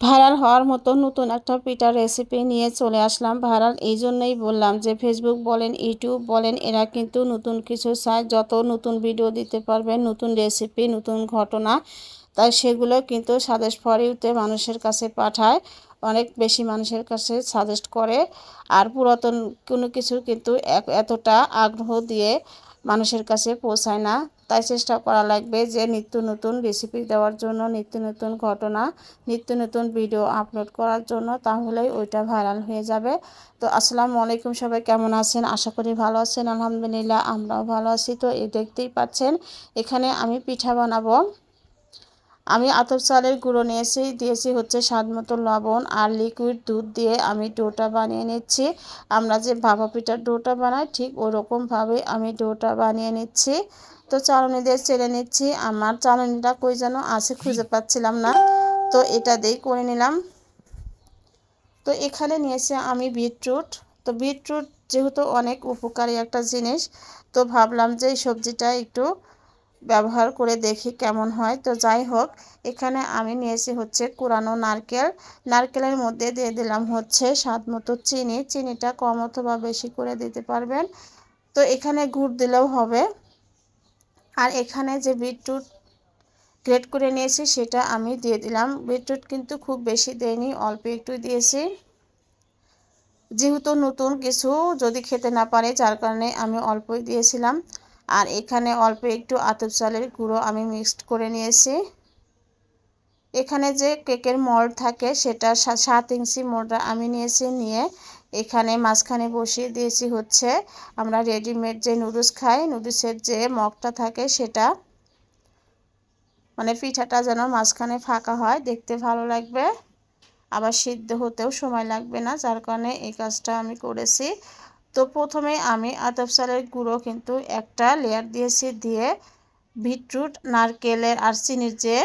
Viral হওয়ার মতো নতুন একটা পিঠার রেসিপি নিয়ে চলে আসলাম ভাইরাল। এই জন্যই বললাম যে ফেসবুক বলেন ইউটিউব বলেন, এরা কিন্তু নতুন কিছু চায়। যত নতুন ভিডিও দিতে পারবেন নতুন রেসিপি নতুন ঘটনা, তাই সেগুলো কিন্তু সাজেস্ট ফর মানুষের কাছে পাঠায়। অনেক বেশি মানুষের কাছে সাজেস্ট করে। আর পুরাতন কোনো কিছু কিন্তু এতটা আগ্রহ দিয়ে মানুষের কাছে পৌঁছায় না। তাই চেষ্টা করা লাগবে যে নিত্য নতুন রেসিপি দেওয়ার জন্য, নিত্য নতুন ঘটনা, নিত্য নতুন ভিডিও আপলোড করার জন্য তাহলেই ওইটা ভাইরাল হয়ে যাবে। তো আসসালামু আলাইকুম সবাই, কেমন আছেন? আশা করি ভালো আছেন, আলহামদুলিল্লাহ আমরাও ভালো আছি। তো এই দেখতেই পাচ্ছেন, এখানে আমি পিঠা বানাবো। আমি আতপ চালের গুঁড়ো নিয়েছি, দিয়েছি হচ্ছে স্বাদ মতো লবণ আর লিকুইড দুধ দিয়ে আমি ডোটা বানিয়ে নিচ্ছি। আমরা যে ভাপা পিঠার ডোটা বানাই, ঠিক ওরকমভাবে আমি ডোটা বানিয়ে নিচ্ছি। তো চালনি দিয়ে চেলে নিচ্ছি। আমার চালনিটা কই যেন আছে খুঁজে পাচ্ছিলাম না। তো এটা দিয়েই করে নিলাম। তো এখানে নিয়েছি আমি বিটরুট। তো বিটরুট যেহেতু অনেক উপকারী একটা জিনিস, তো ভাবলাম যে এই সবজিটা একটু ব্যবহার করে দেখি কেমন হয়। তো যাই হোক, এখানে আমি নিয়েছি হচ্ছে কুরানো নারকেল। নারকেলের মধ্যে দিয়ে দিলাম হচ্ছে স্বাদ মতো চিনি। চিনিটা কম অথবা বেশি করে দিতে পারবেন। তো এখানে গুড় দিলেও হবে। আর এখানে যে বিটরুট গ্রেট করে নিয়েছি, সেটা আমি দিয়ে দিলাম। বিটরুট কিন্তু খুব বেশি দেয়নি, অল্প একটু দিয়েছি। যেহেতু নতুন কিছু যদি খেতে না পারে, যার কারণে আমি অল্পই দিয়েছিলাম। আর এখানে অল্প একটু আতপ চালের গুঁড়ো আমি মিক্সড করে নিয়েছি। এখানে যে কেকের মল থাকে, সেটা সাত ইঞ্চি মোলটা আমি নিয়েছি, নিয়ে এখানে মাঝখানে বসিয়ে দিয়েছি হচ্ছে, আমরা রেডিমেড যে নুডলস খাই নুডলসের যে মগটা থাকে সেটা মানে পিঠাটা যেন মাঝখানে ফাঁকা হয়, দেখতে ভালো লাগবে। আবার সিদ্ধ হতেও সময় লাগবে না, যার কারণে এই কাজটা আমি করেছি। তো প্রথমে আমি আতপ চালের গুঁড়ো কিন্তু একটা লেয়ার দিয়েছি দিয়ে বিটরুট নারকেলের আর চিনির যে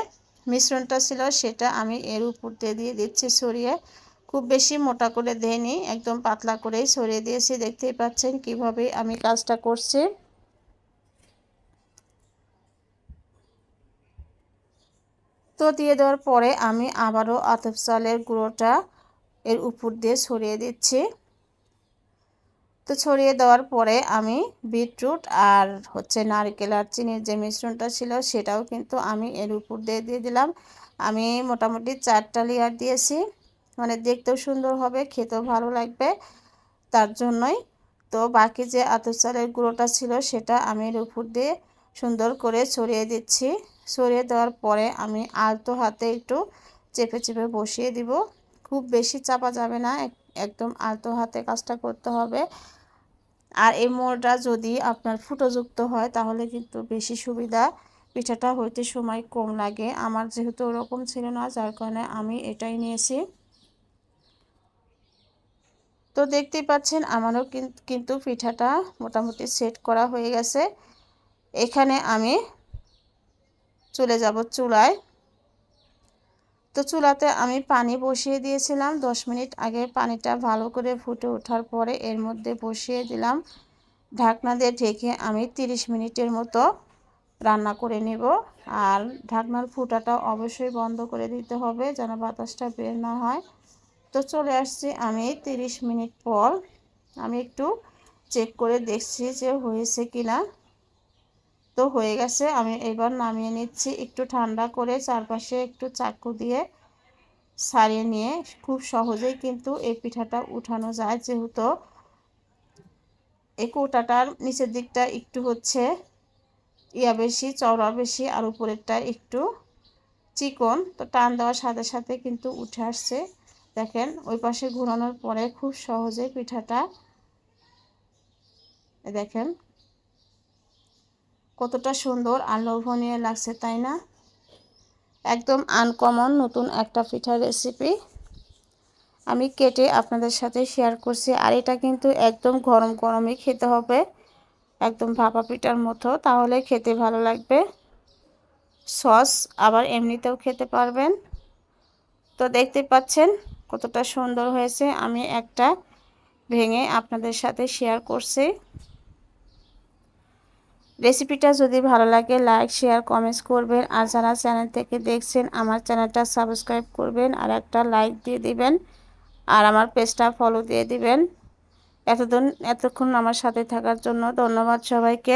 মিশ্রণটা ছিল সেটা আমি এর উপর দিয়ে দিয়ে দিচ্ছি ছড়িয়ে। খুব বেশি মোটা করে দেয়নি, একদম পাতলা করেই ছড়িয়ে দিয়েছি। দেখতেই পাচ্ছেন কীভাবে আমি কাজটা করছি। তো দিয়ে দেওয়ার পরে আমি আবারও আতপ চালের গুঁড়োটা এর উপর দিয়ে ছড়িয়ে দিচ্ছি। তো ছড়িয়ে দেওয়ার পরে আমি বিটরুট আর হচ্ছে নারকেল আর চিনির যে মিশ্রণটা ছিল সেটাও কিন্তু আমি এর উপর দিয়ে দিয়ে দিলাম। আমি মোটামুটি চারটা লেয়ার দিয়েছি। মানে দেখতেও সুন্দর হবে, খেতেও ভালো লাগবে তার জন্যই। তো বাকি যে আতর চালের গুঁড়োটা ছিল সেটা আমি এর উপর দিয়ে সুন্দর করে ছড়িয়ে দিচ্ছি। ছড়িয়ে দেওয়ার পরে আমি আলতো হাতে একটু চেপে চেপে বসিয়ে দিব। খুব বেশি চাপা যাবে না একদম আলতো হাতে কাজটা করতে হবে। আর এই মোড়টা যদি আপনার ফুটোযুক্ত হয় তাহলে কিন্তু বেশি সুবিধা, পিঠাটা হইতে সময় কম লাগে। আমার যেহেতু ওরকম ছিল না, যার কারণে আমি এটাই নিয়েছি। তো দেখতেই পাচ্ছেন আমারও কিন্তু পিঠাটা মোটামুটি সেট করা হয়ে গেছে। এখানে আমি চলে যাব চুলায়। তো চুলাতে আমি পানি বসিয়ে দিয়েছিলাম। দশ মিনিট আগে পানিটা ভালো করে ফুটে ওঠার পরে এর মধ্যে বসিয়ে দিলাম। ঢাকনা দিয়ে ঢেকে আমি 30 মিনিটের মতো রান্না করে নেব। আর ঢাকনার ফুটাটা অবশ্যই বন্ধ করে দিতে হবে যেন বাতাসটা বের না হয়। তো চলে আসছি আমি 30 মিনিট পর। আমি একটু চেক করে দেখছি যে হয়েছে কি না তো হয়ে গেছে, আমি এবার নামিয়ে নিচ্ছি। একটু ঠান্ডা করে চারপাশে একটু চাকু দিয়ে সারিয়ে নিয়ে, খুব সহজেই কিন্তু এই পিঠাটা উঠানো যায়। যেহেতু এই কৌটাটার নিচের দিকটা একটু হচ্ছে ইয়া বেশি, চওড়া বেশি, আর উপরেরটা একটু চিকন। তো টান দেওয়ার সাথে সাথে কিন্তু উঠে আসছে। দেখেন, ওই পাশে ঘোরানোর পরে খুব সহজে পিঠাটা দেখেন কতটা সুন্দর আর লোভনীয় লাগছে, তাই না? একদম আনকমন নতুন একটা পিঠার রেসিপি আমি কেটে আপনাদের সাথে শেয়ার করছি, আর এটা কিন্তু একদম গরম গরমই খেতে হবে। একদম ভাপা পিঠার মতো, তাহলে খেতে ভালো লাগবে। সস আবার এমনিতেও খেতে পারবেন। তো দেখতে পাচ্ছেন কতটা সুন্দর হয়েছে আমি একটা ভেঙে আপনাদের সাথে শেয়ার করছি। রেসিপিটা যদি ভালো লাগে লাইক শেয়ার কমেন্টস করবেন। আর যারা চ্যানেল থেকে দেখছেন, আমার চ্যানেলটা সাবস্ক্রাইব করবেন আর একটা লাইক দিয়ে দিবেন। আর আমার পেজটা ফলো দিয়ে দিবেন। এতদিন, এতক্ষণ আমার সাথে থাকার জন্য ধন্যবাদ সবাইকে।